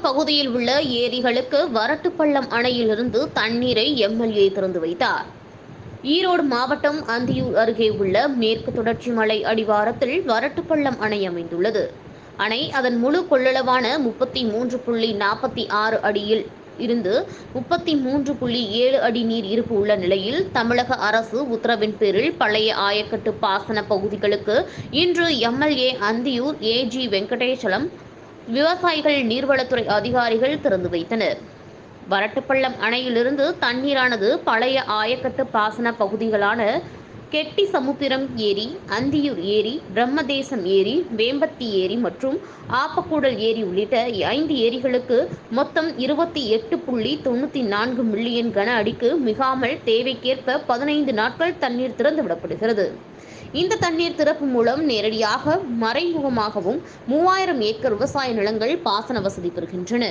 பகுதியில் உள்ள ஏரிகளுக்கு வரட்டுப்பள்ளம் அணையிலிருந்து தண்ணீரை எம்எல்ஏ திறந்து வைத்தார். ஈரோடு மாவட்டம் அந்தியூர் அருகே உள்ள மேற்கு தொடர்ச்சி மலை அடிவாரத்தில் வரட்டுப்பள்ளம் அணை அமைந்துள்ளது. அணை அதன் முழு கொள்ளளவான முப்பத்தி மூன்று புள்ளி நாற்பத்தி ஆறு அடியில் இருந்து முப்பத்தி மூன்று புள்ளி ஏழு அடி நீர் இருப்பு உள்ள நிலையில் தமிழக அரசு உத்தரவின் பேரில் பழைய ஆயக்கட்டு பாசன பகுதிகளுக்கு இன்று எம்எல்ஏ அந்தியூர் ஏஜி வெங்கடேசலம் விவசாயிகள் நீர்வளத்துறை அதிகாரிகள் திறந்து வைத்தனர். வரட்டுப்பள்ளம் அணையிலிருந்து தண்ணீரானது பழைய ஆயக்கட்டு பாசன பகுதிகளான கெட்டி சமுத்திரம் ஏரி அந்தியூர் ஏரி பிரம்மதேசம் ஏரி வேம்பத்தி ஏரி மற்றும் ஆப்பக்கூடல் ஏரி உள்ளிட்ட ஐந்து ஏரிகளுக்கு மொத்தம் இருபத்தி எட்டு புள்ளி தொண்ணூற்றி நான்கு மில்லியன் கன அடிக்கு மிகாமல் தேவைக்கேற்ப பதினைந்து நாட்கள் தண்ணீர் திறந்து விடப்படுகிறது. இந்த தண்ணீர் திறப்பு மூலம் நேரடியாக மறைமுகமாகவும் மூவாயிரம் ஏக்கர் விவசாய நிலங்கள் பாசன வசதி பெறுகின்றன.